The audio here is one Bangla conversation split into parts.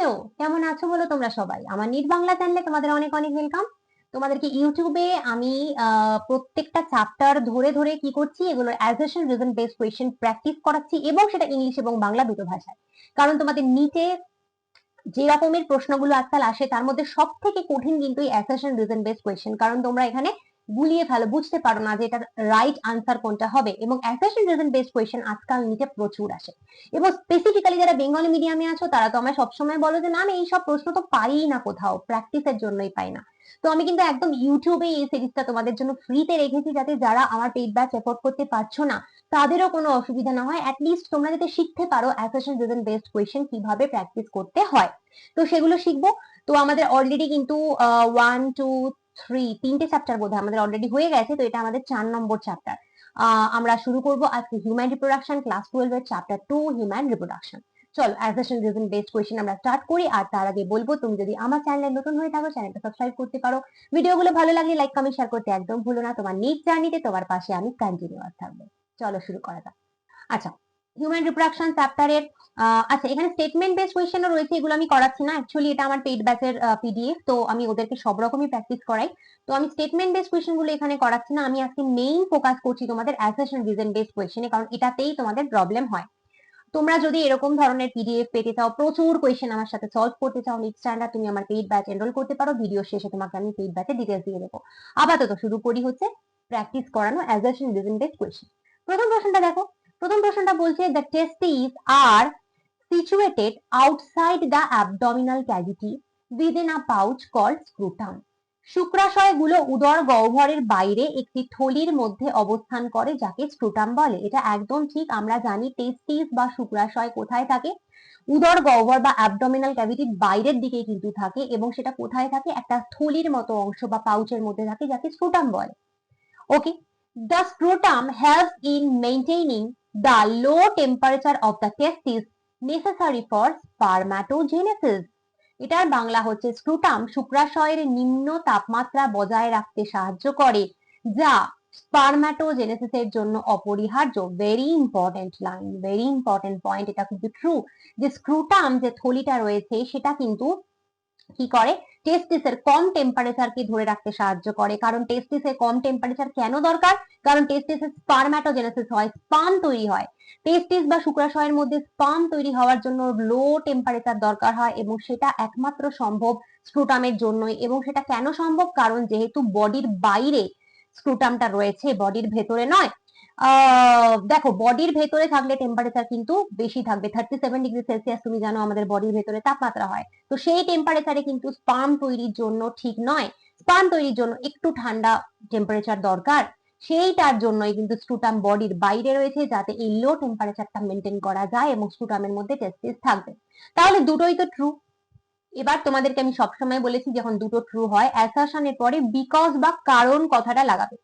হ্যালো কেমন আছো বলো তোমরা সবাই? আমার নিট বাংলা চ্যানেলে তোমাদের অনেক অনেক ওয়েলকাম তোমাদেরকে ইউটিউবে আমি প্রত্যেকটা চ্যাপ্টার ধরে ধরে কি করছি, এগুলোর assertion reason based question practice করাচ্ছি এবং সেটা ইংলিশ এবং বাংলা দুটো ভাষায়। কারণ তোমাদের নিটে যে রকমের প্রশ্নগুলো আজকাল আসে, তার মধ্যে সব থেকে কঠিন কিন্তু অ্যাসেশন রিজন বেসড কোয়েশ্চেন কারণ তোমরা এখানে গুলিয়ে ফেলো, বুঝতে পারো না যে এটার রাইট আনসার কোনটা হবে। এবং অ্যাসেশন রিজন বেসড কোয়েশ্চেন আজকাল নিচে প্রচুর আসে। এবং স্পেসিফিক্যালি যারা বেঙ্গলি মিডিয়ামে আছো, তারা তো আমায় সবসময় বলো যে, না আমি এইসব প্রশ্ন তো পাই না কোথাও প্র্যাকটিসের জন্যই পাই না। তো আমি কিন্তু একদম ইউটিউবে এই সিরিজটা তোমাদের জন্য ফ্রিতে রেখেছি, যাতে যারা আমার পেইড ব্যাচ এফোর্ড করতে পারছ না, তাদেরও কোনো অসুবিধা না হয়। লিস্ট তোমরা যাতে শিখতে পারো অ্যাসেশন রিজন বেসড কোয়েশ্চেন কীভাবে প্র্যাকটিস করতে হয়। তো সেগুলো শিখব। তো আমাদের অলরেডি কিন্তু ওয়ান টু থ্রি তিনটে চ্যাপ্টার বোধহয় আমাদের অলরেডি হয়ে গেছে, তো এটা আমাদের চার নম্বর চ্যাপ্টার আমরা শুরু করব আজকে হিউম্যান রিপ্রোডাকশন ক্লাস টুয়েলভ এর চ্যাপ্টার টু হিউম্যান রিপ্রোডাকশন চলো অ্যাসেশন রিজন বেসড কোয়েশ্চেন আমরা স্টার্ট করি, আর তার আগে বলব, তুমি যদি আমার চ্যানেলে নতুন হয়ে থাকো চ্যানেলটা সাবস্ক্রাইব করতে পারো। ভিডিওগুলো ভালো লাগলে লাইক কমেন্ট শেয়ার করতে একদম ভুলো না। তোমার নিট জার্নিতে তোমার পাশে আমি কন্টিনিউয়াস থাকব। চলো, শুরু করা যাক। আচ্ছা হিউম্যান রিপ্রোডাকশন চ্যাপ্টারের আচ্ছা এখানে স্টেটমেন্ট বেস কোয়েশ্চেনও রয়েছে, এগুলো আমি করাচ্ছি না। অ্যাকচুয়ালি এটা আমার পেইড ব্যাচের পিডিএফ তো আমি ওদেরকে সব রকমই প্র্যাকটিস করাই। তো আমি স্টেটমেন্ট বেস কোয়েশ্চেনগুলো এখানে করাচ্ছি না। আমি আজকে মেইন ফোকাস করছি তোমাদের অ্যাসেশন রিজন বেস কোয়েশ্চেনে কারণ এটাতেই তোমাদের প্রবলেম হয়। তোমরা যদি এরকম ধরনের পিডিএফ পেতে চাও, প্রচুর কোয়েশ্চেন আমার সাথে সলভ করতে চাও নেক্সট স্ট্যান্ডার্ড তুমি আমার পেইড ব্যাচ এনরোল করতে পারো ভিডিও শেষে তোমাকে আমি পেইড ব্যাচে ডিটেলস দিয়ে দেবো। আপাতত শুরু করি হচ্ছে প্র্যাকটিস করানো অ্যাসেশন রিজন বেস কোয়েশ্চেন প্রথম প্রশ্নটা দেখো। প্রথম প্রশ্নটা বলছে the testis are situated outside the abdominal cavity within a pouch called scrotum শুক্রাশয়গুলো উদর গহ্বরের বাইরে একটি থলির মধ্যে অবস্থান করে, যাকে স্ক্রুটাম বলে। এটা একদম ঠিক, আমরা জানি টেস্টিস বা শুক্রাশয় কোথায় থাকে। উদর গহ্বর বা অ্যাবডোমিনাল ক্যাভিটির বাইরের দিকে কিন্তু থাকে এবং সেটা কোথায় থাকে? একটা থলির মতো অংশ বা পাউচের মধ্যে থাকে, যাকে স্ক্রুটাম বলে। Okay the scrotum helps in maintaining the low temperature of the testis necessary for spermatogenesis এটার বাংলা হচ্ছে স্ক্রুটাম শুক্রাশয়ের নিম্ন তাপমাত্রা বজায় রাখতে সাহায্য করে, যা স্পারম্যাটোজেনেসিসের জন্য অপরিহার্য। Very important line very important point এটা কিন্তু ট্রু যে স্ক্রুটাম যে থলিটা রয়েছে, সেটা কিন্তু কি করে? টেস্টিসের কম টেম্পারেচারকে ধরে রাখতে সাহায্য করে। কারণ টেস্টিসের কম টেম্পারেচার কেন দরকার? কারণ টেস্টিসের স্পারম্যাটোজেনেসিস হয় স্পাম তৈরি হয়। টেস্টিস বা শুক্রাশয়ের মধ্যে স্পাম তৈরি হওয়ার জন্য লো টেম্পারেচার দরকার হয় এবং সেটা একমাত্র সম্ভব স্ক্রুটামের জন্যই। এবং সেটা কেন সম্ভব? কারণ যেহেতু বডির বাইরে স্ক্রুটামটা রয়েছে বডির ভেতরে নয় দেখো বডির ভেতরে থাকলে টেম্পারেচার কিন্তু বেশি থাকবে থার্টি সেভেন ডিগ্রি সেলসিয়াস তুমি জানো আমাদের বডির ভেতরে তাপমাত্রা হয়। তো সেই টেম্পারেচারে কিন্তু স্পাম তৈরির জন্য ঠিক নয়। স্পাম তৈরির জন্য একটু ঠান্ডা টেম্পারেচার দরকার। সেইটার জন্যই কিন্তু স্টুটাম বডির বাইরে রয়েছে যাতে এই লো টেম্পারেচারটা মেনটেন করা যায় এবং স্টুটামের মধ্যে টেস্টিস থাকবে। তাহলে দুটোই তো ট্রু এবার তোমাদেরকে আমি সবসময় বলেছি যখন দুটো ট্রু হয় অ্যাসারশনের পরে বিকজ বা কারণ কথাটা লাগাবে।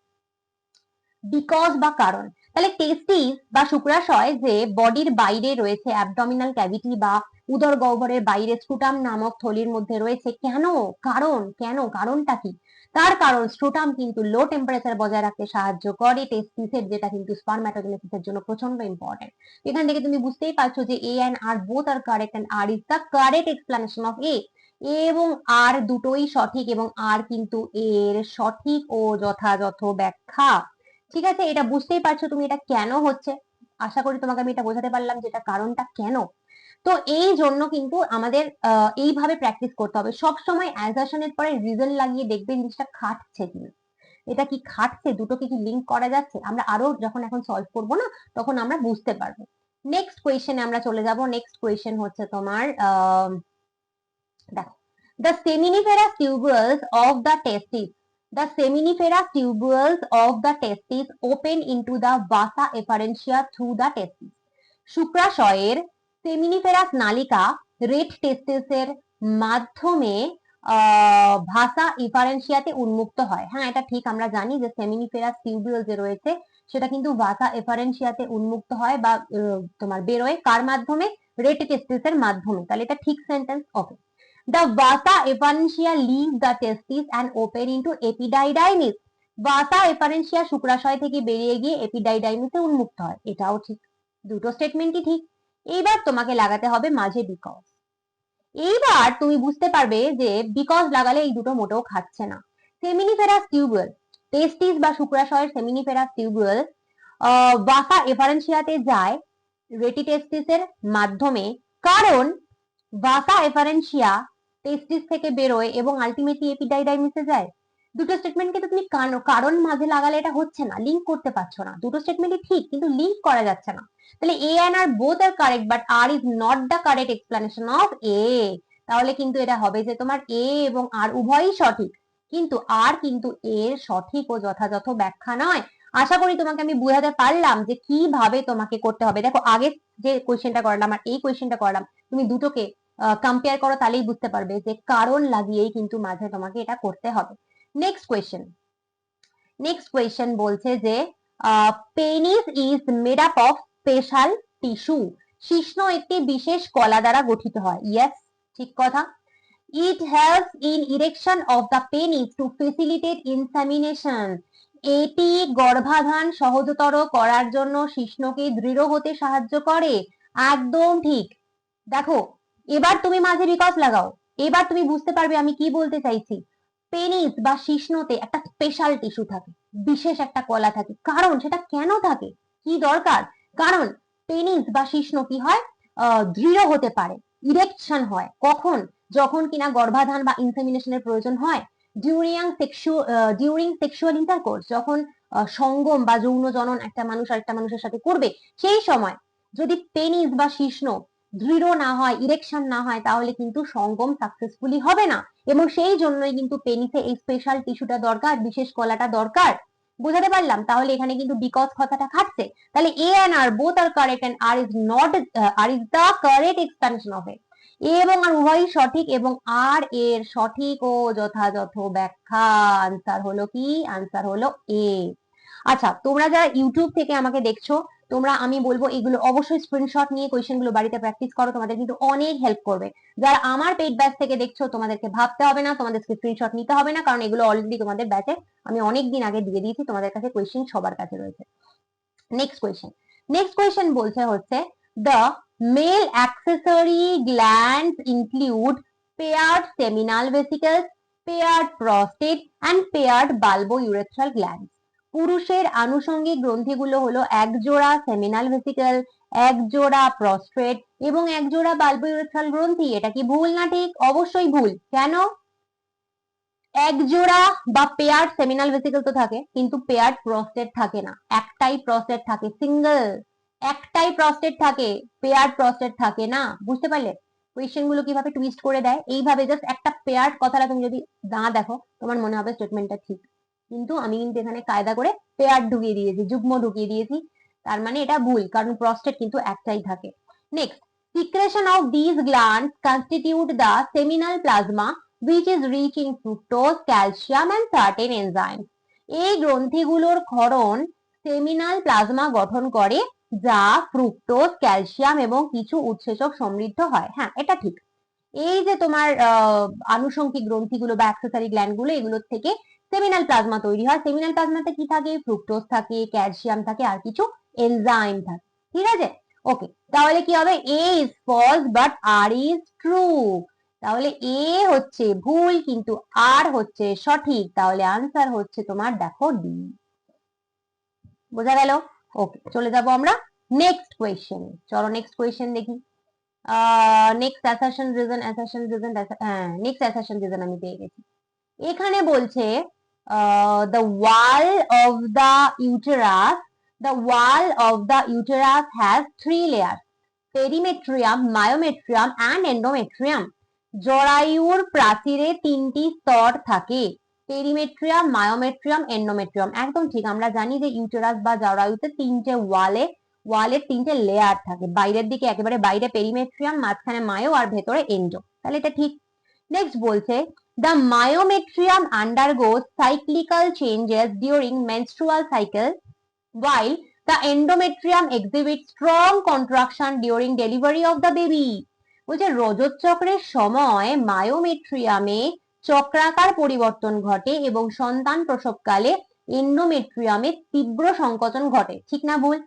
বিকজ বা কারণ। তাহলে টেস্টিস বা শুক্রাশয় যে বডির বাইরে রয়েছে অ্যাবডমিনাল ক্যাভিটি বা উদর গহ্বরের বাইরে স্ক্রুটাম নামক থলির মধ্যে রয়েছে, কেন? কারণ, কেন? কারণটা কি? তার কারণ স্ট্রুটাম কিন্তু লো টেম্পারেচার বজায় রাখতে সাহায্য করে টেস্টিসের যেটা কিন্তু স্পারম্যাটোজেনেসিসের জন্য প্রচণ্ড ইম্পর্টেন্ট এখান থেকে তুমি বুঝতেই পারছ যে A and R both are correct and R is the correct explanation of A এবং আর দুটোই সঠিক এবং আর কিন্তু এর সঠিক ও যথাযথ ব্যাখ্যা। ঠিক আছে, এটা বুঝতেই পারছ তুমি এটা কেন হচ্ছে? আশা করি তোমাকে আমি এটা বোঝাতে পারলাম যে এটা কারণটা কেন। তো এই জন্য কিন্তু আমাদের এইভাবে প্র্যাকটিস করতে হবে। সব সময় অ্যাজাশনের পরে রিজন লাগিয়ে দেখবে জিনিসটা খাটছে কিনা। এটা কি খাটছে? দুটোকে কি লিঙ্ক করা যাচ্ছে? আমরা আরও যখন এখন সলভ করব না, তখন আমরা বুঝতে পারব। নেক্সট কোয়েশ্চেনে আমরা চলে যাব। নেক্সট কোয়েশ্চেন হচ্ছে তোমার দেখো। The seminiferous tubules of the testis the seminiferous tubules of the testis open into the vasa efferentia through the testis. শুক্রাশয়ের সেমিনিফেরাস নালিকা রেড টেস্টিসের মাধ্যমে ভাষা ইফারেন্সিয়াতে উন্মুক্ত হয়। হ্যাঁ এটা ঠিক আমরা জানি যে সেমিনিফেরাস টিউবিউল যে রয়েছে, সেটা কিন্তু ভাষা এফারেন্সিয়াতে উন্মুক্ত হয় বা তোমার বেরোয়। কার মাধ্যমে? রেড টেস্টিসের মাধ্যমে। তাহলে এটা ঠিক sentence okay The vasa efferentia leaves the testis and open into epididymis. ভাসা এফারেন্সিয়া শুক্রাশয় থেকে বেরিয়ে গিয়ে এপিডাইডাইমিসে উন্মুক্ত হয়। এটাও ঠিক। দুটো স্টেটমেন্টই ঠিক। এইবার তোমাকে লাগাতে হবে মাঝে বিকজ এইবার তুমি বুঝতে পারবে যে বিকজ লাগালে এই দুটো মোটেও খাচ্ছে না। সেমিনিফেরাস টিউবুয়েল টেস্টিস বা শুক্রাশয়ের সেমিনিফেরাস টিউবুয়েল বাসা এফারেন্সিয়াতে যায় রেটিটেস্টিসের মাধ্যমে। কারণ বাসা এফারেন্সিয়া টেস্টিস থেকে বেরোয় এবং আলটিমেটলি এপিডাইডাইমিসে যায়। দুটো স্টেটমেন্টকে তুমি কারণ মাঝে লাগালে এটা হচ্ছে না লিংক করতে পারছ না। দুটো স্টেটমেন্টই ঠিক, কিন্তু লিংক করা যাচ্ছে না। তাহলে A and R both are correct but R is not the correct explanation of A তাহলে কিন্তু এটা হবে যে তোমার এ এবং আর উভয়ই সঠিক। কিন্তু আর কিন্তু এর সঠিক ও যথাযথ ব্যাখ্যা নয়। আশা করি তোমাকে আমি বুঝাতে পারলাম যে কীভাবে তোমাকে করতে হবে। দেখো, আগে যে কোয়েশ্চেনটা করলাম আর এই কোয়েশ্চেনটা করলাম, তুমি দুটোকে কম্পেয়ার করো তাহলেই বুঝতে পারবে যে কারণ লাগিয়েই কিন্তু মাঝে তোমাকে এটা করতে হবে। নেক্সট কোয়েশ্চেন নেক্সট কোয়েশ্চেন বলছে যে penis is made up of special tissue শিশ্ন একটি বিশেষ কলা দ্বারা গঠিত হয়। ইয়েস ঠিক কথা। It helps in erection of the penis to facilitate insemination এটি গর্ভাধান সহজতর করার জন্য শিশ্নকে দৃঢ় হতে সাহায্য করে। একদম ঠিক। দেখো এবার তুমি মাঝে বিকজ লাগাও। এবার তুমি বুঝতে পারবে আমি কি বলতে চাইছি। পেনিস বা শিশ্নতে একটা স্পেশাল টিস্যু থাকে, বিশেষ একটা কলা থাকে। কারণ সেটা কেন থাকে? কি দরকার? কারণ পেনিস বা শিশ্ন কি হয়? দৃঢ় হতে পারে ইরেকশন হয়। কখন? যখন কিনা গর্ভাধান বা ইনসেমিনেশনের প্রয়োজন হয়। During sexual during sexual intercourse যখন সঙ্গম বা যৌন জনন একটা মানুষ আরেকটা মানুষের সাথে করবে, সেই সময় যদি পেনিস বা শিশ্ন দৃঢ় না হয় ইরেকশন না হয়, তাহলে কিন্তু সঙ্গম সাকসেসফুলি হবে না। এবং সেই জন্যই কিন্তু পেনিসে এই স্পেশাল টিস্যুটা দরকার, বিশেষ কলাটা দরকার। বুঝাতে পারলাম? তাহলে এখানে কিন্তু বিকজ কথাটা খাটছে। তাহলে A and R both are correct and R is not R is the correct explanation of it A এবং আর উভয়ই সঠিক এবং আর এর সঠিক ও যথাযথ ব্যাখ্যা। আনসার হলো কি? আনসার হলো এ আচ্ছা তোমরা যারা ইউটিউব থেকে আমাকে দেখছ তোমরা, আমি বলব, এগুলো অবশ্যই স্ক্রিনশট নিয়ে কোয়েশ্চেনগুলো বাড়িতে প্র্যাকটিস করো, তোমাদের কিন্তু অনেক হেল্প করবে। যারা আমার পেড ব্যাচ থেকে দেখছ, তোমাদেরকে ভাবতে হবে না, তোমাদেরকে স্ক্রিনশট নিতে হবে না, কারণ এগুলো অলরেডি তোমাদের ব্যাচে আমি অনেক দিন আগে দিয়ে দিয়েছি, তোমাদের কাছে কোয়েশ্চেন সবার কাছে রয়েছে। নেক্সট কোয়েশ্চেন নেক্সট কোয়েশ্চেন বলছে হচ্ছে the male accessory glands include paired seminal vesicles prostate and paired bulbourethral glands পুরুষের আনুষঙ্গিক গ্রন্থিগুলো হলো এক জোড়া সেমিনাল ভেসিকল এক জোড়া প্রস্ট্রেট এবং এক জোড়া বাল্বো গ্রন্থি। এটা কি ভুল না ঠিক? অবশ্যই ভুল। কেন? এক জোড়া বা পেয়ার সেমিনাল ভেসিকল তো থাকে, কিন্তু পেয়ার প্রস্টেট থাকে না। একটাই প্রস্টেট থাকে সিঙ্গেল একটাই প্রস্টেট থাকে পেয়ার প্রস্টেট থাকে না। বুঝতে পারলে? কোয়েশ্চেনগুলো কীভাবে টুইস্ট করে দেয়? এইভাবে জাস্ট একটা পেয়ার কথাটা তুমি যদি না দেখো, তোমার মনে হবে স্টেটমেন্টটা ঠিক। কিন্তু আমি কিন্তু এখানে কায়দা করে পেয়ার ঢুকিয়ে দিয়েছি যুগ্ম ঢুকিয়ে দিয়েছি। তার মানে এটা ভুল কারণ প্রস্টেট কিন্তু একটাই থাকে। Next secretion of these glands constitute the seminal plasma which is rich in fructose, calcium and certain enzymes. এই গ্রন্থিগুলোর ক্ষরণ সেমিনাল প্লাজমা গঠন করে যা ফ্রুক্টোজ ক্যালসিয়াম এবং কিছু উৎসেচক সমৃদ্ধ হয়। হ্যাঁ এটা ঠিক। এই যে তোমার আনুষঙ্গিক গ্রন্থিগুলো বা অ্যাক্সেসরি গ্ল্যান্ডগুলো এগুলোর থেকে সেমিনাল প্লাজমা তৈরি হয়। সেমিনাল প্লাজমাতে কি থাকে? ফ্রুক্টোজ থাকে ক্যালসিয়াম থাকে, আর কিছু এনজাইম থাকে। ঠিক আছে? ওকে তাহলে কি হবে? A is false but R is true তাহলে এ হচ্ছে ভুল, কিন্তু আর হচ্ছে সঠিক। তাহলে আনসার হচ্ছে তোমার, দেখো ডি বোঝা গেল? ওকে চলে যাব আমরা নেক্সট কোয়েশ্চেন চলো নেক্সট কোয়েশ্চেন দেখি। Next assertion reason assertion reason হ্যাঁ নেক্সট অ্যাসাশন রিজন আমি পেয়ে গেছি। এখানে বলছে the wall of the uterus the wall of the uterus has three layer perimetrium myometrium and endometrium জরায়ুর প্রাচীরে তিনটি স্তর থাকে পেরিমেট্রিয়াম মায়োমেট্রিয়াম এন্ডোমেট্রিয়াম একদম ঠিক, আমরা জানি যে ইউটেরাস বা জরায়ুতে তিনটে ওয়ালে ওয়ালের তিনটে লেয়ার থাকে। বাইরের দিকে একেবারে বাইরে পেরিমেট্রিয়াম মাঝখানে মায়ো আর ভেতরে এন্ডো। তাহলে এটা ঠিক। নেক্সট বলছে the myometrium undergoes cyclical changes during menstrual cycle, while the endometrium exhibits strong contraction during delivery of the baby. বলছে, রজত চক্রের সময় মায়োমেট্রিয়ামে চক্রাকার পরিবর্তন ঘটে এবং সন্তান প্রসবকালে এন্ডোমেট্রিয়ামে তীব্র সংকোচন ঘটে। ঠিক না ভুল?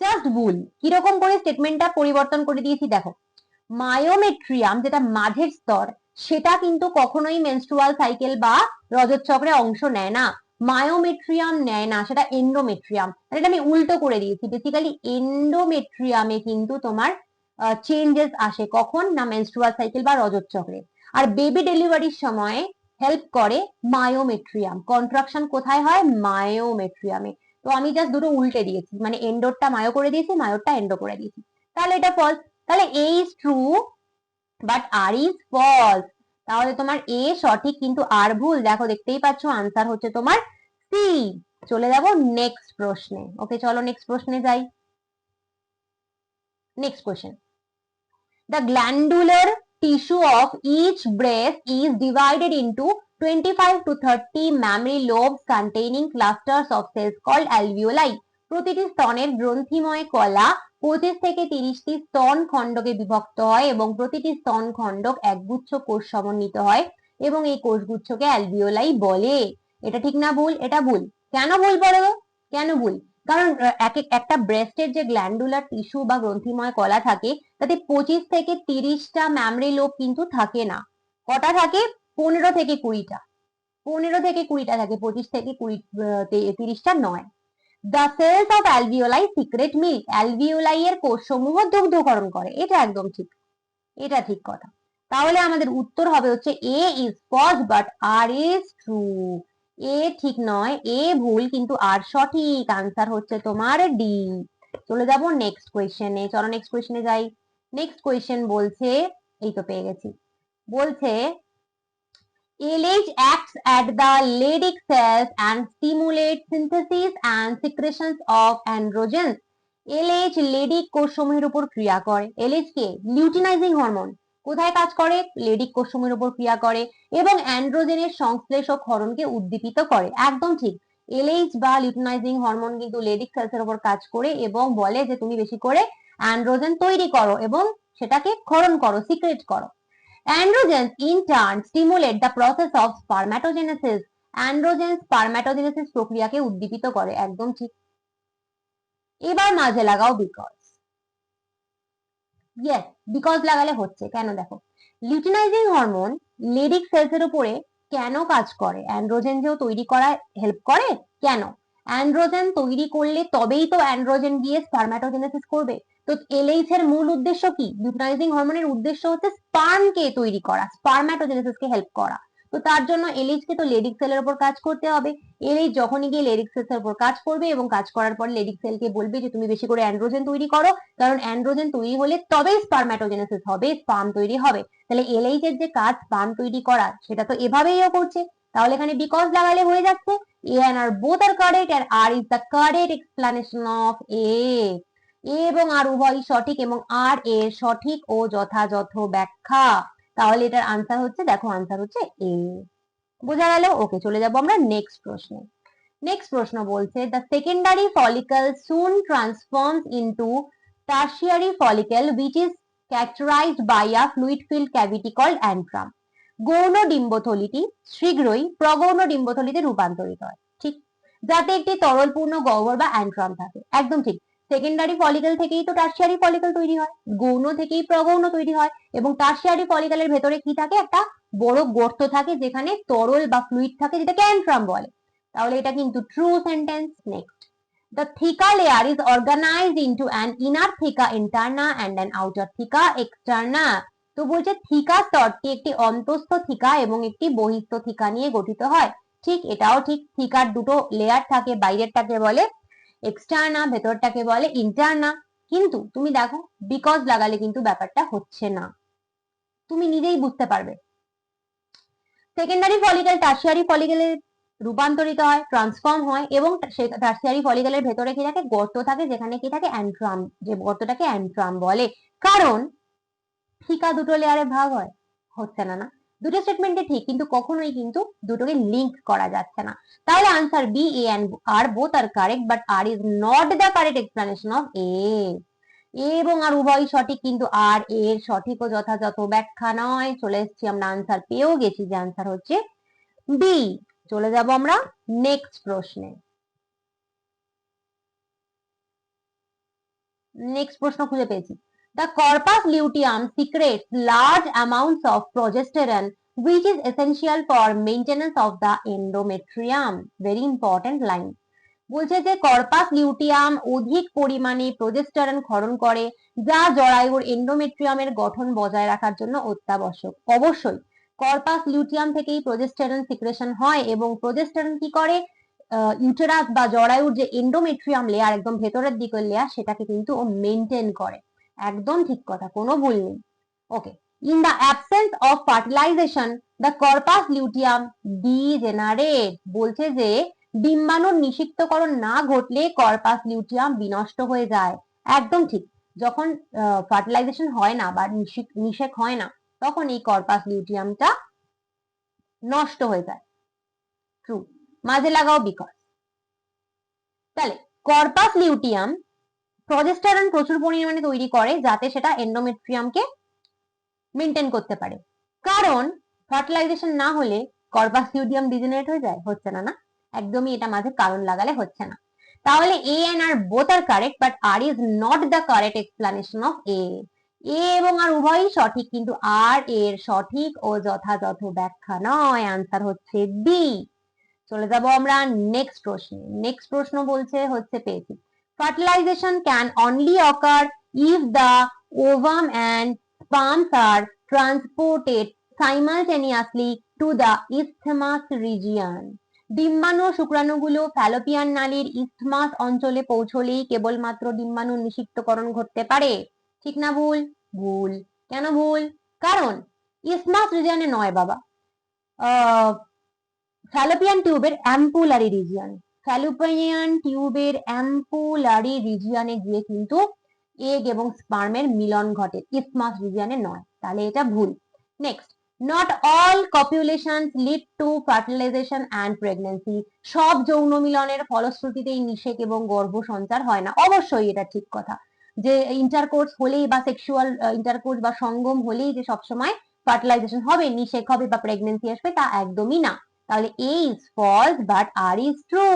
জাস্ট ভুল। কীরকম করে স্টেটমেন্টটা পরিবর্তন করে দিয়েছি, দেখো। মায়োমেট্রিয়াম যেটা মাঝের স্তর সেটা কিন্তু কখনোই মেনস্ট্রুয়াল সাইকেল বা রজতচক্রে অংশ নেয় না। মায়োমেট্রিয়াম নেয় না, সেটা এন্ডোমেট্রিয়াম এটা আমি উল্টো করে দিয়েছি। বেসিক্যালি এন্ডোমেট্রিয়ামে কিন্তু তোমার চেঞ্জেস আসে কখন? না মেনস্ট্রুয়াল সাইকেল বা রজতচক্রে আর বেবি ডেলিভারির সময় হেল্প করে মায়োমেট্রিয়াম কন্ট্রাকশন কোথায় হয়? মায়োমেট্রিয়ামে তো আমি জাস্ট দুটো উল্টে দিয়েছি। মানে এন্ডোরটা মায়ো করে দিয়েছি মায়োরটা এন্ডো করে দিয়েছি। তাহলে এটা ফলস তাহলে A is true but R is false তাহলে তোমার এ সঠিক, কিন্তু আর ভুল। দেখো, দেখতেই পাচ্ছ আনসার হচ্ছে তোমার সি চলে যাব নেক্সট প্রশ্নে। ওকে চলো নেক্সট প্রশ্নে যাই। Next question the glandular tissue of each breast is divided into 25 to 30 mammary lobes containing clusters of cells called alveoli প্রতিটি স্তনের গ্রন্থিময় কলা পঁচিশ থেকে তিরিশটি স্তন খণ্ডকে বিভক্ত হয় এবং প্রতিটি স্তন খণ্ডক একগুচ্ছ কোষ সমন্বিত হয় এবং এই কোষগুচ্ছকে অ্যালভিওলাই বলে। এটা ঠিক না ভুল? এটা ভুল। কেন ভুল বলো? কেন ভুল? কারণ একটা ব্রেস্টের যে গ্ল্যান্ডুলার টিস্যু বা গ্রন্থিময় কলা থাকে, তাতে পঁচিশ থেকে তিরিশটা ম্যামরি লোব কিন্তু থাকে না। কটা থাকে? পনেরো থেকে কুড়িটা। পনেরো থেকে কুড়িটা থাকে। পঁচিশ থেকে কুড়ি তিরিশটা নয়। The cells of alveoli secrete milk alveoli এর কোষসমূহ দুগ্ধকরণ করে। এটা একদম ঠিক। এটা ঠিক কথা। তাহলে আমাদের উত্তর হবে হচ্ছে A is false but R is true A ঠিক নয় এ ভুল, কিন্তু আর সঠিক। আনসার হচ্ছে তোমার ডি চলে যাব নেক্সট কোয়েশ্চেনে চলো নেক্সট কোয়েশ্চেনে যাই। নেক্সট কোয়েশ্চেন বলছে, এই তো পেয়ে গেছি। বলছে LH acts at the Leydig cells and stimulates synthesis and secretions of androgens. LH Leydig কোষসমূহের উপর ক্রিয়া করে। LH কে? লিউটিনাইজিং হরমোন কোথায় কাজ করে? লেডিক কোষসমূহের উপর ক্রিয়া করে এবং অ্যান্ড্রোজেনের সংশ্লেষ ও ক্ষরণকে উদ্দীপিত করে। একদম ঠিক। এলএইচ বা লিউটিনাইজিং হরমোন কিন্তু লেডিক সেলস এর উপর কাজ করে এবং বলে যে তুমি বেশি করে অ্যান্ড্রোজেন তৈরি করো এবং সেটাকে ক্ষরণ করো সিক্রেট করো। Androgens in turn stimulate the process of spermatogenesis. Androgens spermatogenesis প্রক্রিয়াকে উদ্দীপিত করে, একদম ঠিক। এবার মাঝে লাগাও বিকজ ইয়েস বিকজ লাগালে হচ্ছে, কেন দেখো? লিউটিনাইজিং হরমোন লেডিক সেলস এর উপরে কেন কাজ করে? অ্যান্ড্রোজেন যেও তৈরি করায় হেল্প করে? কেন? অ্যান্ড্রোজেন তৈরি করলে তবেই তো অ্যান্ড্রোজেন গিয়ে স্পারম্যাটোজেনেসিস করবে। তো এলএইচ এর মূল উদ্দেশ্য কি? লিউটিনাইজিং হরমোনের উদ্দেশ্য হচ্ছে স্পার্মকে তৈরি করা স্পারম্যাটোজেনেসিসকে হেল্প করা। তো তার জন্য এলএইচ কে তো লেডিক সেলের উপর কাজ করতে হবে। এলএইচ যখনই গিয়ে লেডিক সেলের উপর কাজ করবে এবং কাজ করার পর লেডিক সেলকে বলবে যে তুমি বেশি করে অ্যান্ড্রোজেন তৈরি করো, কারণ অ্যান্ড্রোজেন তৈরি হলে তবেই স্পারম্যাটোজেনেসিস হবে স্পার্ম তৈরি হবে। তাহলে এলএইচ এর যে কাজ স্পার্ম তৈরি করা, সেটা তো এভাবেই করছে। তাহলে এখানে বিকজ লাগালে হয়ে যাচ্ছে। A and R both are correct R R is the correct explanation of A. A এবং আর উভয়ই সঠিক এবং আর এর সঠিক ও যথাযথ ব্যাখ্যা। তাহলে এটার আনসার হচ্ছে, দেখো আনসার হচ্ছে এ বোঝা গেল? ওকে চলে যাব আমরা নেক্সট প্রশ্নে। নেক্সট প্রশ্ন বলছে the secondary follicle soon transforms into tertiary follicle which is characterized by a fluid filled cavity called antrum. গৌণ ডিম্বথলিটি শীঘ্রই প্রগৌণ ডিম্বথলিতে রূপান্তরিত হয়। ঠিক? যাতে একটি তরলপূর্ণ গহ্বর বা অ্যান্ট্রাম থাকে। একদম ঠিক। সেকেন্ডারি ফলিকল থেকেই তো টার্সিয়ারি ফলিকল তৈরি হয়, গৌণ থেকেই প্রগৌণ তৈরি হয়, এবং টার্সিয়ারি ফলিকলের ভেতরে কি থাকে? একটা বড় গর্ত থাকে যেখানে তরল বা ফ্লুইড থাকে যেটাকে অ্যান্ট্রাম বলে। তাহলে এটা কিন্তু true sentence next The theca layer is organized into an inner theca interna and an outer theca externa. তো বলছে থিকা স্তরটি একটি অন্তস্থ থিকা এবং একটি বহিস্থ থিকা নিয়ে গঠিত হয়। ঠিক এটাও ঠিক থিকার দুটো লেয়ার থাকে বাইরেরটাকে বলে এক্সটার্না ভেতরটাকে বলে ইন্টারনা কিন্তু তুমি দেখো বিকজ লাগালে কিন্তু ব্যাপারটা হচ্ছে না। তুমি নিজেই বুঝতে পারবে। সেকেন্ডারি ফলিকল টার্সিয়ারি ফলিকলে রূপান্তরিত হয় ট্রান্সফর্ম হয় এবং টার্সিয়ারি ফলিকলের ভেতরে কি থাকে? গর্ত থাকে, যেখানে কি থাকে? অ্যান্ট্রাম যে গর্তটাকে অ্যান্ট্রাম বলে। কারণ থিকা দুটো লেয়ারে ভাগ হয়, হচ্ছে না না। দুটো স্টেটমেন্টে ঠিক, কিন্তু কখনোই কিন্তু দুটোকে লিংক করা যাচ্ছে না। তাহলে answer B A and R both are correct but R is not the correct explanation of A এবং আর উভয় সঠিক, কিন্তু আর এর সঠিক ও যথাযথ ব্যাখ্যা নয়। চলে এসেছি আমরা আনসার পেয়েও গেছি, যে আনসার হচ্ছে বি চলে যাব আমরা নেক্সট প্রশ্নে। নেক্সট প্রশ্ন খুঁজে পেয়েছি। The corpus luteum secretes large amounts of progesterone, which is essential for maintenance of the endometrium. Very important line. বলছে যে কর্পাস লিউটিয়াম অধিক পরিমাণে প্রজেস্টেরন ক্ষরণ করে, যা জরায়ুর এন্ডোমেট্রিয়ামের গঠন বজায় রাখার জন্য অত্যাবশ্যক অবশ্যই কর্পাস লিউটিয়াম থেকেই প্রজেস্টেরন সিক্রেশন হয় এবং প্রজেস্টেরন কি করে ইউটেরাস বা জরায়ুর যে এন্ডোমেট্রিয়াম লেয়ার একদম ভেতরের দিকের লেয়ার সেটাকে কিন্তু মেনটেন করে একদম ঠিক কথা, কোনো ভুল নেই। Okay in the absence of fertilization the corpus luteum degenerate বলছে যে ডিম্বাণুর নিষিক্তকরণ না ঘটলে কর্পাস লিউটিয়াম বিনষ্ট হয়ে যায়। একদম ঠিক। যখন ফার্টিলাইজেশন হয় না বা নিষেক হয় না, তখন এই কর্পাস লিউটিয়ামটা নষ্ট হয়ে যায়। ট্রু মাঝে লাগাও বিকজ তাহলে কর্পাস লিউটিয়াম প্রজেস্টারন প্রচুর পরিমাণে তৈরি করে যাতে সেটা এন্ডোমেট্রিয়ামকে মেনটেন করতে পারে। কারণ ফার্টিলাইজেশন না হলে কর্পাস লিউটিয়াম ডিজেনারেট হয়ে যায়? হচ্ছে না না? একদমই এটা মাঝে কারণ লাগালে হচ্ছে না। তাহলে A and R both are correct but R is not the correct explanation of A A এবং আর উভয়ই সঠিক, কিন্তু আর এর সঠিক ও যথাযথ ব্যাখ্যা নয়। আনসার হচ্ছে বি চলে যাব আমরা নেক্সট প্রশ্নে। নেক্সট প্রশ্ন বলছে হচ্ছে পেয়েছি fertilization can only occur if the ovum and sperms are transported simultaneously to the isthmus region. ডিম্বাণু শুক্রাণুগুলো ফ্যালোপিয়ান নালীর ইস্থমাস অঞ্চলে পৌঁছলেই কেবলমাত্র ডিম্বাণু নিষিক্তকরণ ঘটতে পারে। ঠিক না ভুল? ভুল। কেন ভুল? কারণ ইসমাস রিজিয়নে নয় বাবা। ফ্যালোপিয়ান টিউবের অ্যাম্পুলারি রিজিয়ন ফ্যালোপিয়ান টিউবের অ্যাম্পুলারি রিজিয়নে গিয়ে কিন্তু এগ এবং স্পার্মের মিলন ঘটে। ইসমাস রিজিয়নে নয়। তাহলে এটা ভুল। Next not all copulation lead to fertilization and pregnancy সব যৌন মিলনের ফলশ্রুতিতেই নিষেক এবং গর্ভ সঞ্চার হয় না। অবশ্যই এটা ঠিক কথা। যে ইন্টারকোর্স হলেই বা সেক্সুয়াল ইন্টারকোর্স বা সঙ্গম হলেই যে সবসময় ফার্টিলাইজেশন হবে, নিষেক হবে বা প্রেগনেন্সি আসবে তা একদমই না। তাহলে A is false but R is true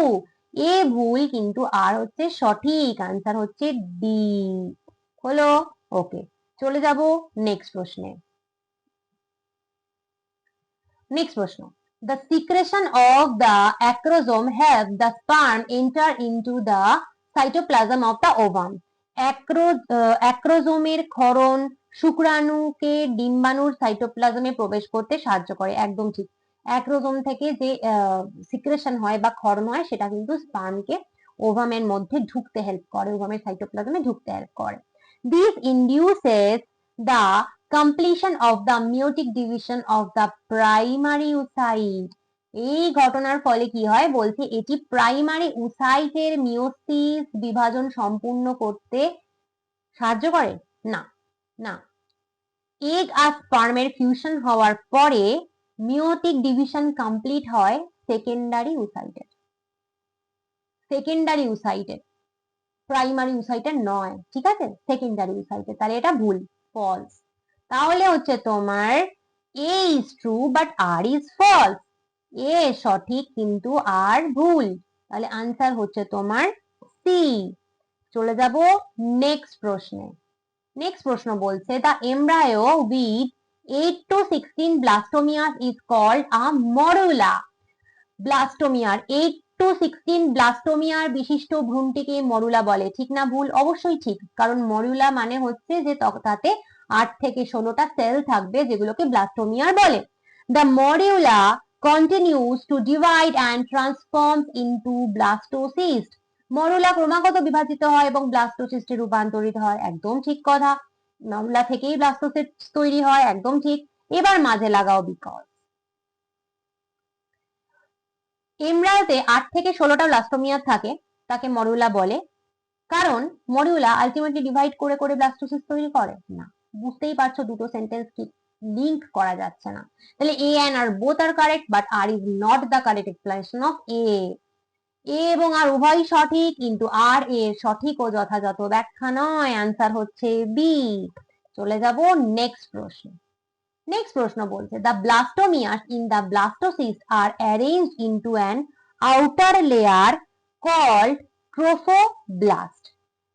A ভুল কিন্তু আর হচ্ছে সঠিক আনসার হচ্ছে ডি হলো? ওকে চলে যাব নেক্সট প্রশ্নে। নেক্সট প্রশ্ন। The secretion of the acrosome helps the sperm enter into the cytoplasm of the ovum. অ্যাক্রোজোমের ক্ষরণ শুক্রাণুকে ডিম্বাণুর সাইটোপ্লাজমে প্রবেশ করতে সাহায্য করে। একদম ঠিক। অ্যাক্রোজোম থেকে যে সিক্রেশন হয় বা ক্ষরণ হয়, সেটা কিন্তু স্পার্মকে ওভামের মধ্যে ঢুকতে হেল্প করে, ওভামের সাইটোপ্লাজমে ঢুকতে হেল্প করে। This induces the completion of the meiotic division of the primary oocyte এই ঘটনার ফলে কি হয়? বলছে এটি প্রাইমারি উসাইটের মিওসিস বিভাজন সম্পূর্ণ করতে সাহায্য করে? না না। এগ আর স্পার্মের ফিউশন হওয়ার পরে মিওটিক ডিভিশন কমপ্লিট হয় সেকেন্ডারি উসাইটের সেকেন্ডারি উসাইটের প্রাইমারি উসাইটের নয়, ঠিক আছে? সেকেন্ডারি উসাইটের তাহলে এটা ভুল ফলস তাহলে হচ্ছে তোমার A is true but R is false A সঠিক, কিন্তু আর ভুল। তাহলে আনসার হচ্ছে তোমার সি চলে যাব নেক্সট প্রশ্নে। নেক্সট প্রশ্ন বলছে the embryo with 8 to 16 blastomeres is called a morula blastomere 8 to 16 blastomere বিশিষ্ট ভ্রূণটিকে মরুলা বলে। ঠিক না ভুল? অবশ্যই ঠিক, কারণ মরুলা মানে হচ্ছে যে তাতে আট থেকে ষোলোটা সেল থাকবে যেগুলোকে ব্লাস্টোমিয়ার বলে। The morula continues to divide and transforms into blastocyst morula ক্রমাগত বিভাজিত হয় এবং ব্লাস্টোসিস্টে রূপান্তরিত হয়। একদম ঠিক কথা। মরুলা থেকেই ব্লাস্টোসিস্ট তৈরি হয়, একদম ঠিক। এবার মাঝে লাগাও বিকজ এমব্রায়োতে আট থেকে ষোলোটা ব্লাস্টোমিয়ার থাকে, তাকে মরুলা বলে। কারণ মরিউলা আলটিমেটলি ডিভাইড করে করে ব্লাস্টোসিস্ট তৈরি করে? না। বুঝতেই পারছ দুটো সেন্টেন্স কি লিঙ্ক করা যাচ্ছে না। তাহলে A and R both are correct but R is not the correct explanation of A A এবং আর উভয়ই সঠিক, কিন্তু আর এর সঠিক ও যথাযথ ব্যাখ্যা নয়। আনসার হচ্ছে বি চলে যাব নেক্সট প্রশ্ন। নেক্সট প্রশ্ন বলছে the blastomeres in the blastocyst are arrange into an outer layer called trophoblast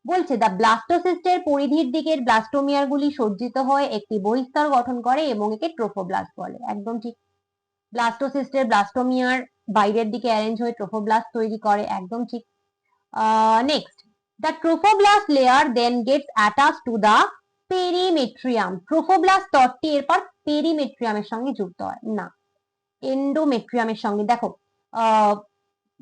বলছে দ্য ব্লাস্টোসিস্টের পরিধির দিকের ব্লাস্টোমিয়ার গুলি সজ্জিত হয়ে একটি বহিস্তর গঠন করে এবং একে ট্রোফোব্লাস্ট বলে। একদম ঠিক। ব্লাস্টোসিস্টের ব্লাস্টোমিয়ার বাইরের দিকে অ্যারেঞ্জ হয়ে ট্রোফোব্লাস্ট তৈরি করে, একদম ঠিক। Next the trophoblast layer then gets attach to the perimetrium trophoblast স্তরটি এরপর পেরিমেট্রিয়ামের সঙ্গে যুক্ত হয়। না এন্ডোমেট্রিয়ামের সঙ্গে। দেখো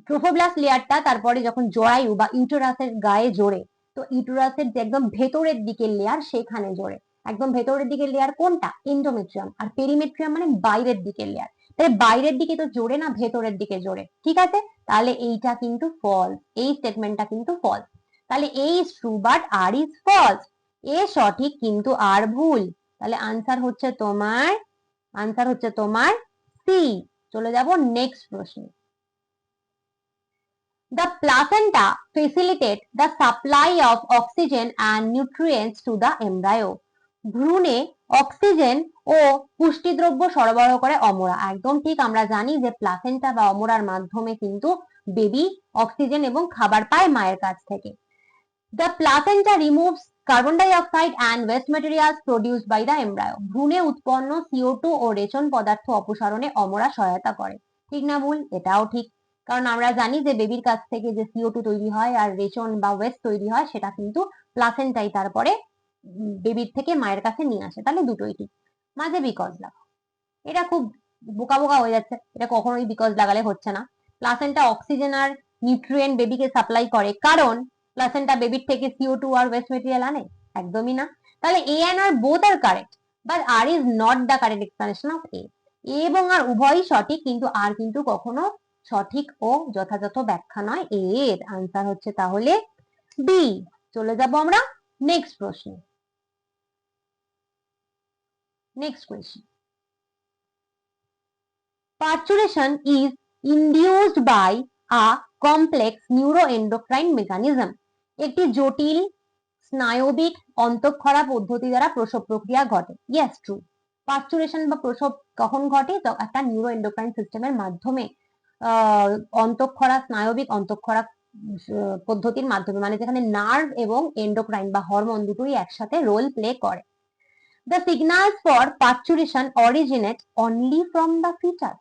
ট্রোফোব্লাস্ট লেয়ারটা তারপরে যখন জরায়ু বা ইউটেরাসের গায়ে জোরে, তো ইউটেরাসের যে একদম ভেতরের দিকের লেয়ার সেখানে জোরে। একদম ভেতরের দিকের লেয়ার কোনটা? এন্ডোমেট্রিয়াম আর পেরিমেট্রিয়াম মানে বাইরের দিকের লেয়ার তাহলে বাইরের দিকে তো জোরে না, ভেতরের দিকে জোরে। ঠিক আছে? তাহলে এইটা কিন্তু ফলস এই স্টেটমেন্টটা কিন্তু ফলস তাহলে A is true but R is false A সঠিক কিন্তু আর ভুল। তাহলে আনসার হচ্ছে তোমার আনসার হচ্ছে তোমার সি চলে যাব নেক্সট প্রশ্নে। The placenta facilitate the supply of oxygen and nutrients to the embryo. ভ্রূণে অক্সিজেন ও পুষ্টিদ্রব্য সরবরাহ করে অমরা। একদম ঠিক আমরা জানি যে প্লাসেন্টা বা অমরার মাধ্যমে কিন্তু বেবি অক্সিজেন এবং খাবার পায় মায়ের কাছ থেকে। The placenta removes carbon die oxide and West materials produced by the embryo ভ্রূণে উৎপন্ন সিও টু ও রেচন পদার্থ অপসারণে অমরা সহায়তা করে। ঠিক না ভুল? এটাও ঠিক। কারণ আমরা জানি যে বেবির কাছ থেকে যে সিও টু তৈরি হয় আর রেচন বা ওয়েস্ট তৈরি হয়, সেটা কিন্তু প্লাসেন্টাই তারপরে বেবির থেকে মায়ের কাছে নিয়ে আসে, তাহলে দুটোই ঠিক। মাঝে বিকজ লাগা এটা খুব বোকা বোকা হয়ে যাচ্ছে। এটা কখনোই বিকজ লাগালে হচ্ছে না। প্লাসেন্টা অক্সিজেন আর নিউট্রিয়েন্ট বেবিকে সাপ্লাই করে। কারণ প্লাসেন্টা বেবির থেকে সিও টু আর ওয়েস্ট মেটেরিয়াল আনে? একদমই না। তাহলে A and R both are correct but R is not the correct explanation of A এবং আর উভয়ই সঠিক, কিন্তু আর কিন্তু কখনো সঠিক ও যথাযথ ব্যাখ্যা নয়। এর আনসার হচ্ছে তাহলে বি চলে যাব আমরা নেক্সট প্রশ্নে। Next question parturition is induced by a complex neuroendocrine mechanism একটি জটিল, স্নায়বিক, অন্তঃক্ষরা পদ্ধতি দ্বারা প্রসব প্রক্রিয়া ঘটে। ইয়েস ট্রু পার্চুরেশন বা প্রসব কখন ঘটে? একটা নিউরো এন্ডোক্রাইন সিস্টেমের মাধ্যমে। অন্তঃক্ষরা, স্নায়বিক অন্তঃক্ষরা পদ্ধতির মাধ্যমে। মানে যেখানে নার্ভ এবং এন্ডোক্রাইন বা হরমোন দুটোই একসাথে রোল প্লে করে। The signals for parturition originate only from the feature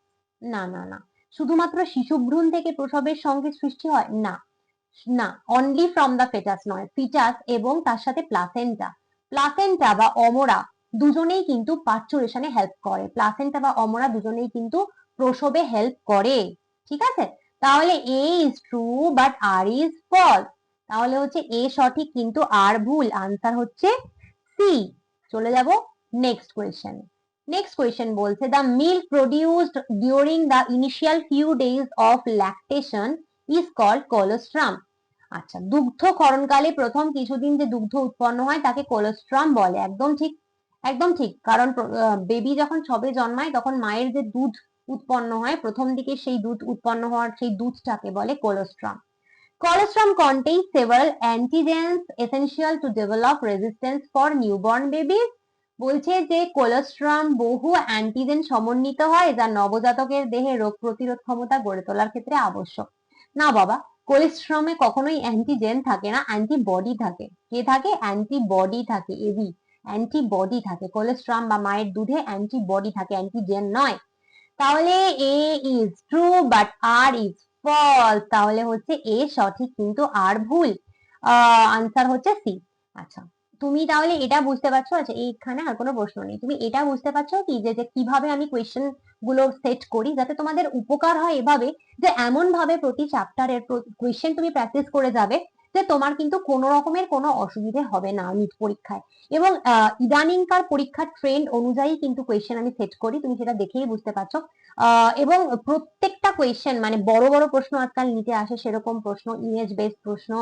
না না না। শুধুমাত্র শিশু ভ্রূণ থেকে প্রসবের সঙ্গে সৃষ্টি হয়। না। না অনলি ফ্রম দ্য ফেটাস নয়। ফিটাস এবং তার সাথে প্লাসেন্টা প্লাসেন্টা বা অমরা দুজনেই কিন্তু পার্চুরেশনে হেল্প করে। প্লাসেন্টা বা অমরা দুজনেই কিন্তু প্রসবে হেল্প করে। ঠিক আছে? তাহলে A is true but R is false তাহলে হচ্ছে এ সঠিক, কিন্তু আর ভুল। আনসার হচ্ছে সি চলে যাব নেক্সট কোয়েশ্চেন নেক্সট কোয়েশ্চেন বলছে the milk produced during the initial few days of lactation is called colostrum আচ্ছা দুগ্ধ ক্ষরণকালে প্রথম কিছুদিন যে দুগ্ধ উৎপন্ন হয়, তাকে কোলোস্ট্রাম বলে। একদম ঠিক একদম ঠিক। কারণ বেবি যখন সবে জন্মায়, তখন মায়ের যে দুধ উৎপন্ন হয়, প্রথম দিকে সেই দুধ উৎপন্ন হওয়ার সেই দুধটাকে বলে colostrum colostrum contains several antigens essential to develop resistance for newborn babies. বলছে যে কোলোস্ট্রাম বহু অ্যান্টিজেন সমন্বিত হয় যা নবজাতকের দেহে রোগ প্রতিরোধ ক্ষমতা গড়ে তোলার ক্ষেত্রে আবশ্যক। না বাবা কোলেস্ট্রমে কখনোই অ্যান্টিজেন থাকে না অ্যান্টিবডি থাকে। কে থাকে? অ্যান্টিবডি থাকে এবি অ্যান্টিবডি থাকে। কোলেস্ট্রাম বা মায়ের দুধে অ্যান্টিবডি থাকে অ্যান্টিজেন নয়। তাহলে A is true but R is false তাহলে হচ্ছে এ সঠিক কিন্তু আর ভুল। আনসার হচ্ছে সি। আচ্ছা তুমি তাহলে এটা বুঝতে পারছ আচ্ছা এইখানে আর কোনো প্রশ্ন নেই। তুমি এটা বুঝতে পারছ কি যে কীভাবে আমি কোয়েশ্চেনগুলো সেট করি যাতে তোমাদের উপকার হয় এভাবে যে এমন ভাবে প্রতি চ্যাপ্টারের কোয়েশ্চেন তুমি প্র্যাকটিস করে যাবে। যে তোমার কিন্তু কোনো রকমের কোনো অসুবিধে হবে না নিট পরীক্ষায়। এবং ইদানিংকার পরীক্ষার ট্রেন্ড অনুযায়ী কিন্তু কোয়েশ্চেন আমি সেট করি, তুমি সেটা দেখেই বুঝতে পারছ। এবং প্রত্যেকটা কোয়েশ্চেন মানে বড় বড় প্রশ্ন আজকাল নিতে আসে, সেরকম প্রশ্ন ইমেজ বেসড প্রশ্ন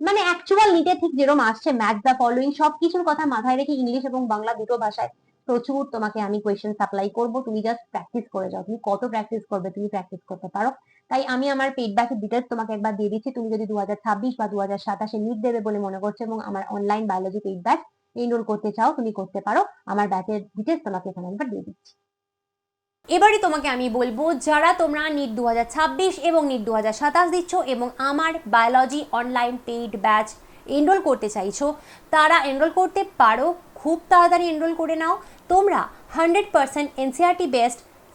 মানে অ্যাকচুয়াল নিটে ঠিক যেরকম আসছে ম্যাথ দ্য ফলোইং সব কিছুর কথা মাথায় রেখে ইংলিশ এবং বাংলা দুটো ভাষায় প্রচুর তোমাকে আমি কোয়েশ্চেন সাপ্লাই করব। তুমি জাস্ট প্র্যাকটিস করে যাও, তুমি কত প্র্যাকটিস করবে, তুমি প্র্যাকটিস করতে পারো। তাই আমি আমার পেড ব্যাচের ডিটেলস তোমাকে একবার দিয়ে দিচ্ছি। তুমি যদি দুহাজার ছাব্বিশ বা দু হাজার সাতাশে নিট দেবে বলে মনে করছ এবং আমার online biology paid batch enrol করতে চাও, তুমি করতে পারো। আমার ব্যাচের ডিটেলস তোমাকে এখানে একবার দিয়ে দিচ্ছি। এবারে তোমাকে আমি বলব, যারা তোমরা নিট দুহাজার ছাব্বিশ এবং নিট দু দিচ্ছ এবং আমার biology online paid batch enrol করতে চাইছো, তারা এনরোল করতে পারো। খুব তাড়াতাড়ি এনরোল করে নাও। তোমরা hundred percent NCERT based